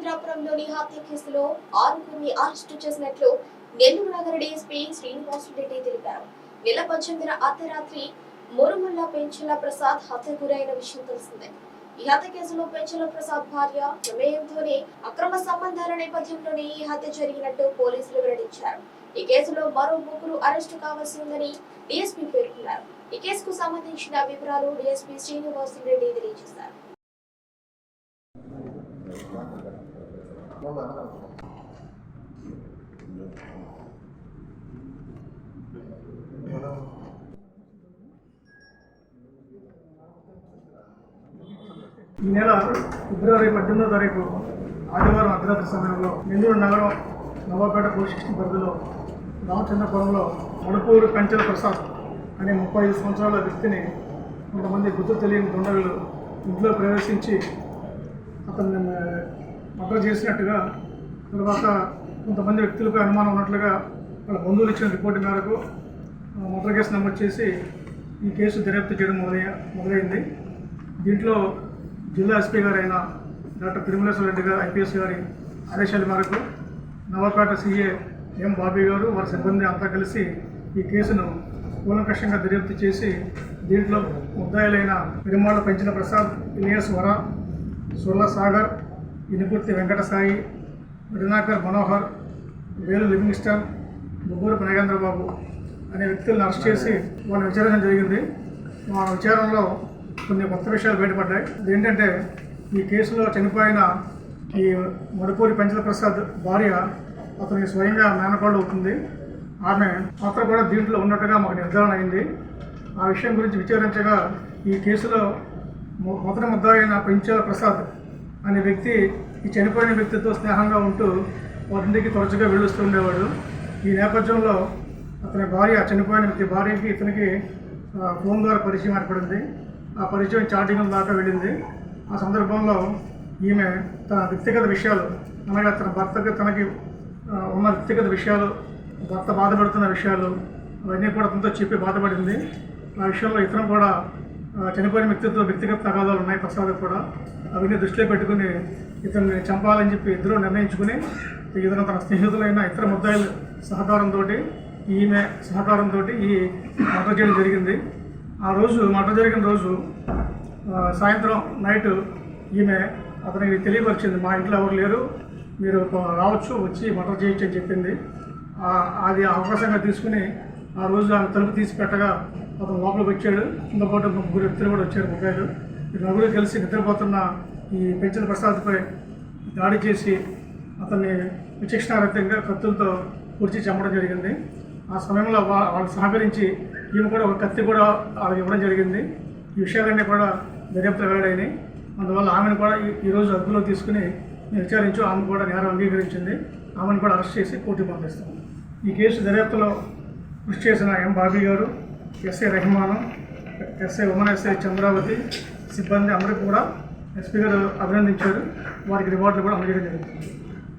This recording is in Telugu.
రామచంద్రాపురంలోని హత్య కేసులో ఆరుగురిని అరెస్టు చేసినట్లు నెల్లూరు నగర డీఎస్పీ శ్రీనివాసరెడ్డి తెలిపారు. నెల పద్దెనిమిదిన అర్ధరాత్రి మురుమల్ల పెంచల ప్రసాద్ హత్య గురైన విషయం తెలిసిందే. ఈ హత్య కేసులో పెంచల ప్రసాద్ భార్య ప్రమేయంతోనే అక్రమ సంబంధాల నేపథ్యంలోనే ఈ హత్య జరిగినట్టు పోలీసులు వెల్లడించారు. ఈ కేసులో మరో ముగ్గురు అరెస్టు కావాల్సి ఉందని డీఎస్పీ పేర్కొన్నారు. ఈ కేసుకు సంబంధించిన వివరాలు డీఎస్పీ శ్రీనివాసరెడ్డి తెలియజేశారు. ఈ నెల ఫిబ్రవరి పద్దెనిమిదో తారీఖు ఆదివారం అర్ధరాత్రి సమయంలో నెల్లూరు నగరం నవాపేట పోలీస్ పరిధిలో రామచంద్రపురంలో మడుపూరు కంచెల ప్రసాద్ అనే ముప్పై ఐదు సంవత్సరాల వ్యక్తిని కొంతమంది గుర్తు తెలియని దొండగలు ఇంట్లో ప్రవేశించి అతన్ని మర్డర్ చేసినట్టుగా తర్వాత కొంతమంది వ్యక్తులపై అనుమానం ఉన్నట్లుగా వాళ్ళ బంధువులు ఇచ్చిన రిపోర్టు మేరకు మర్డర్ కేసు నమోదు చేసి ఈ కేసు దర్యాప్తు చేయడం మొదలయ్య మొదలైంది. దీంట్లో జిల్లా ఎస్పీ గారైన డాక్టర్ తిరుమలేశ్వర రెడ్డి గారు ఐపీఎస్ గారి ఆదేశాల మేరకు నవకాట సీఏ ఎం బాబీ గారు వారి సిబ్బంది అంతా కలిసి ఈ కేసును కూలంకషంగా దర్యాప్తు చేసి దీంట్లో ముద్దాయిలైన పెరుమాళ్ళ పెంచిన ప్రసాద్ ఇలియస్ వర సుర్ల సాగర్ వెంకటసాయి విడనాకర్ మనోహర్ వేలు లివింగ్స్టన్ ముగ్గురు నాగేంద్రబాబు అనే వ్యక్తులను అరెస్ట్ చేసి వాళ్ళని విచారించడం జరిగింది. మా విచారణలో కొన్ని కొత్త విషయాలు బయటపడ్డాయి. ఏంటంటే ఈ కేసులో చనిపోయిన ఈ మడుపూరి పెంచల ప్రసాద్ భార్య అతనికి స్వయంగా మేనకోళ్ళు అవుతుంది. ఆమె పాత్ర కూడా దీంట్లో ఉన్నట్టుగా మాకు నిర్ధారణ అయింది. ఆ విషయం గురించి విచారించగా ఈ కేసులో మొదటి ముద్దాయి అయిన పెంచాల ప్రసాద్ అనే వ్యక్తి ఈ చనిపోయిన వ్యక్తితో స్నేహంగా ఉంటూ వారింటికి తరచుగా వెళ్ళొస్తూ ఉండేవాడు. ఈ నేపథ్యంలో అతని భార్య చనిపోయిన వ్యక్తి భార్యకి ఇతనికి ఫోన్ ద్వారా పరిచయం ఏర్పడింది. ఆ పరిచయం చాటింగ్ దాకా వెళ్ళింది. ఆ సందర్భంలో ఈమె తన వ్యక్తిగత విషయాలు అనగా తన భర్తకి తనకి ఉన్న వ్యక్తిగత విషయాలు భర్త బాధపడుతున్న విషయాలు అవన్నీ కూడా అతనితో చెప్పి బాధపడింది. ఆ విషయంలో ఇతను కూడా చనిపోయిన వ్యక్తితో వ్యక్తిగత తగాదాలు ఉన్నాయి ప్రసాద్ కూడా. అవన్నీ దృష్టిలో పెట్టుకుని ఇతన్ని చంపాలని చెప్పి ఇద్దరు నిర్ణయించుకుని ఇతను తన స్నేహితులైన ఇతర ముద్దాయిల సహకారంతో ఈమె సహకారంతో ఈ మటర్ చేయడం జరిగింది. ఆ రోజు మటర్ జరిగిన రోజు సాయంత్రం నైట్ ఈమె అతనికి తెలియపరిచింది మా ఇంట్లో ఎవరు లేరు మీరు రావచ్చు వచ్చి మటర్ చేయొచ్చు అని చెప్పింది. అది అవకాశంగా తీసుకుని ఆ రోజు ఆమె తలుపు తీసి పెట్టగా అతను లోపలికి వచ్చాడు. కింద పాటు ముగ్గురు వ్యక్తులు కూడా వచ్చారు. ముగ్గురు ఈ నలుగురు కలిసి నిద్రపోతున్న ఈ పెంచిన ప్రసాద్పై దాడి చేసి అతన్ని విచక్షణారహితంగా కత్తులతో పొడిచి చంపడం జరిగింది. ఆ సమయంలో వా- వాళ్ళు సహకరించి ఈమె కూడా ఒక కత్తి కూడా వాళ్ళకి ఇవ్వడం జరిగింది. ఈ విషయాలన్నీ కూడా దర్యాప్తు వెల్లడైనాయి అందువల్ల ఆమెను కూడా ఈ- ఈరోజు అదుపులో తీసుకుని విచారించు ఆమె కూడా నేరం అంగీకరించింది. ఆమెను కూడా అరెస్ట్ చేసి కోర్టుకు పంపిస్తాం. ఈ కేసు దర్యాప్తులో కృషి చేసిన ఎం బాబీ గారు SI Rehman SI woman SI Chandravathi సిబ్బంది అందరికీ కూడా ఎస్పీ గారు అభినందించారు. వారికి రివార్డులు కూడా అందజేయడం జరుగుతుంది.